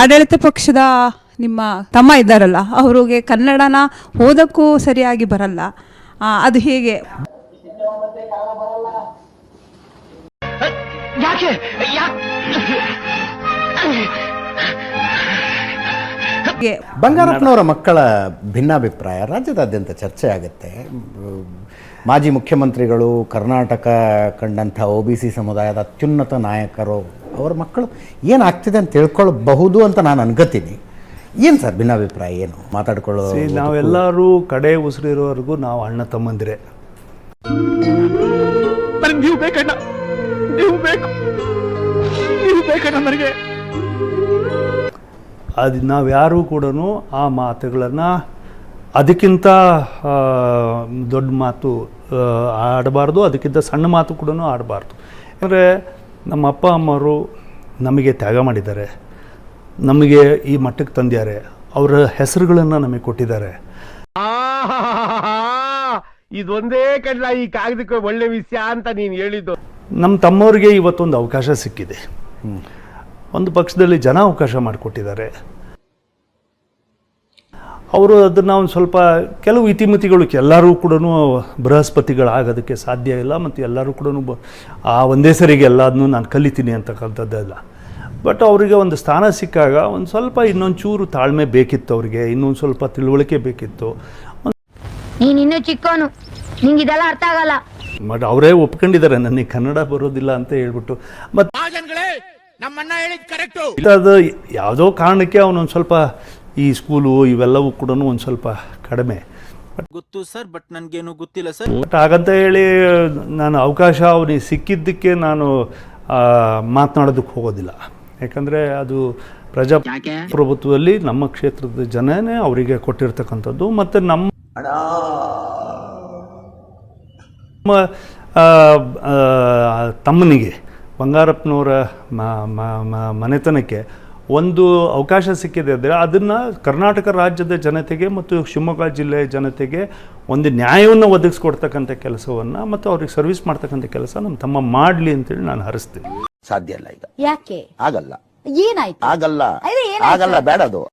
ಆಡಳಿತ ಪಕ್ಷದ ನಿಮ್ಮ ತಮ್ಮ ಇದ್ದಾರಲ್ಲ ಅವರಿಗೆ ಕನ್ನಡನ ಓದಕ್ಕೂ ಸರಿಯಾಗಿ ಬರಲ್ಲ. ಅದು ಹೇಗೆ? ಹೇಗೆ? ಬಂಗಾರಪ್ಪನವರ ಮಕ್ಕಳ ಭಿನ್ನಾಭಿಪ್ರಾಯ ರಾಜ್ಯದಾದ್ಯಂತ ಚರ್ಚೆ ಆಗುತ್ತೆ. ಮಾಜಿ ಮುಖ್ಯಮಂತ್ರಿಗಳು ಕರ್ನಾಟಕ ಕಂಡಂಥ ಒ ಬಿ ಸಿ ಸಮುದಾಯದ ಅತ್ಯುನ್ನತ ನಾಯಕರು ಅವರ ಮಕ್ಕಳು ಏನಾಗ್ತಿದೆ ಅಂತ ತಿಳ್ಕೊಳ್ಬಹುದು ಅಂತ ನಾನು ಅನ್ಕೋತೀನಿ. ಏನು ಸರ್ ಭಿನ್ನಾಭಿಪ್ರಾಯ ಏನು? ಮಾತಾಡ್ಕೊಳ್ಳೋ ನಾವೆಲ್ಲರೂ ಕಡೆ ಉಸಿರಿರೋವರೆಗೂ ನಾವು ಅಣ್ಣ ತಮ್ಮಂದಿರೇ. ನೀವು ಬೇಕಣ್ಣ ನೀವು ಬೇಕು. ನೀವು ಬೇಕಣ್ಣ ನನಗೆ ಅದು ನಾವು ಯಾರೂ ಕೂಡ ಆ ಮಾತುಗಳನ್ನು ಅದಕ್ಕಿಂತ ದೊಡ್ಡ ಮಾತು ಆಡಬಾರ್ದು ಅದಕ್ಕಿಂತ ಸಣ್ಣ ಮಾತು ಕೂಡ ಆಡಬಾರ್ದು. ಯಾಕಂದರೆ ನಮ್ಮ ಅಪ್ಪ ಅಮ್ಮವರು ನಮಗೆ ತ್ಯಾಗ ಮಾಡಿದ್ದಾರೆ. ನಮಗೆ ಈ ಮಟ್ಟಕ್ಕೆ ತಂದಿದ್ದಾರೆ. ಅವರ ಹೆಸರುಗಳನ್ನು ನಮಗೆ ಕೊಟ್ಟಿದ್ದಾರೆ. ಇದೊಂದೇ ಕಡಲ ಈ ಕಾಗದಕ್ಕೆ ಒಳ್ಳೆ ವಿಷಯ ಅಂತ ನೀನು ಹೇಳಿದ್ದು. ನಮ್ಮ ತಮ್ಮವರಿಗೆ ಇವತ್ತೊಂದು ಅವಕಾಶ ಸಿಕ್ಕಿದೆ. ಒಂದು ಪಕ್ಷದಲ್ಲಿ ಜನ ಅವಕಾಶ ಮಾಡಿಕೊಟ್ಟಿದ್ದಾರೆ. ಅವರು ಅದನ್ನು ಒಂದು ಸ್ವಲ್ಪ ಕೆಲವು ಇತಿಮಿತಿಗಳು ಎಲ್ಲರೂ ಕೂಡ ಬೃಹಸ್ಪತಿಗಳಾಗೋದಕ್ಕೆ ಸಾಧ್ಯ ಇಲ್ಲ ಮತ್ತು ಎಲ್ಲರೂ ಕೂಡ ಬ- ಆ ಒಂದೇ ಸರಿಗೆ ಎಲ್ಲದನ್ನೂ ನಾನು ಕಲಿತೀನಿ ಅಂತಕ್ಕಂಥದ್ದೆಲ್ಲ. ಬಟ್ ಅವರಿಗೆ ಒಂದು ಸ್ಥಾನ ಸಿಕ್ಕಾಗ ಒಂದು ಸ್ವಲ್ಪ ಇನ್ನೊಂದು ಚೂರು ತಾಳ್ಮೆ ಬೇಕಿತ್ತು ಅವರಿಗೆ ಇನ್ನೊಂದು ಸ್ವಲ್ಪ ತಿಳುವಳಿಕೆ ಬೇಕಿತ್ತು. ನೀನು ಇನ್ನೂ ಚಿಕ್ಕೋನು ನಿಂಗೆ ಇದೆಲ್ಲ ಅರ್ಥ ಆಗಲ್ಲ. ಬಟ್ ಅವರೇ ಒಪ್ಕೊಂಡಿದ್ದಾರೆ ನನಗೆ ಕನ್ನಡ ಬರೋದಿಲ್ಲ ಅಂತ ಹೇಳ್ಬಿಟ್ಟು. ಮತ್ತು ನಮ್ಮಣ್ಣ ಹೇಳಿದ್ ಕರೆಕ್ಟು. ಅದು ಯಾವುದೋ ಕಾರಣಕ್ಕೆ ಅವನೊಂದು ಸ್ವಲ್ಪ ಈ ಸ್ಕೂಲು ಇವೆಲ್ಲವೂ ಕೂಡ ಒಂದು ಸ್ವಲ್ಪ ಕಡಿಮೆ. ಗೊತ್ತು ಸರ್ ಬಟ್ ನನಗೇನು ಗೊತ್ತಿಲ್ಲ ಸರ್. ಬಟ್ ಹಾಗಂತ ಹೇಳಿ ನಾನು ಅವಕಾಶ ಅವನಿಗೆ ಸಿಕ್ಕಿದ್ದಕ್ಕೆ ನಾನು ಮಾತನಾಡೋದಕ್ಕೆ ಹೋಗೋದಿಲ್ಲ. ಯಾಕಂದರೆ ಅದು ಪ್ರಜಾಪ್ರಭುತ್ವದಲ್ಲಿ ನಮ್ಮ ಕ್ಷೇತ್ರದ ಜನನೇ ಅವರಿಗೆ ಕೊಟ್ಟಿರ್ತಕ್ಕಂಥದ್ದು ಮತ್ತು ನಮ್ಮ ನಮ್ಮ ತಮ್ಮನಿಗೆ ಬಂಗಾರಪ್ಪನವರ ಮ- ಮ- ಮ- ಮನೆತನಕ್ಕೆ ಒಂದು ಅವಕಾಶ ಸಿಕ್ಕಿದೆ ಅಂದರೆ ಅದನ್ನು ಕರ್ನಾಟಕ ರಾಜ್ಯದ ಜನತೆಗೆ ಮತ್ತು ಶಿವಮೊಗ್ಗ ಜಿಲ್ಲೆಯ ಜನತೆಗೆ ಒಂದು ನ್ಯಾಯವನ್ನು ಒದಗಿಸ್ಕೊಡ್ತಕ್ಕಂಥ ಕೆಲಸವನ್ನು ಮತ್ತು ಅವ್ರಿಗೆ ಸರ್ವಿಸ್ ಮಾಡ್ತಕ್ಕಂಥ ಕೆಲಸ ನಮ್ಮ ತಮ್ಮ ಮಾಡಲಿ ಅಂತೇಳಿ ನಾನು ಹರಿಸ್ತೀನಿ. ಸಾಧ್ಯ ಇಲ್ಲ ಈಗ. ಯಾಕೆ? ಆಗಲ್ಲ. ಏನಾಯ್ತು? ಆಗಲ್ಲ? ಆಗಲ್ಲ ಬೇಡ ಅದು.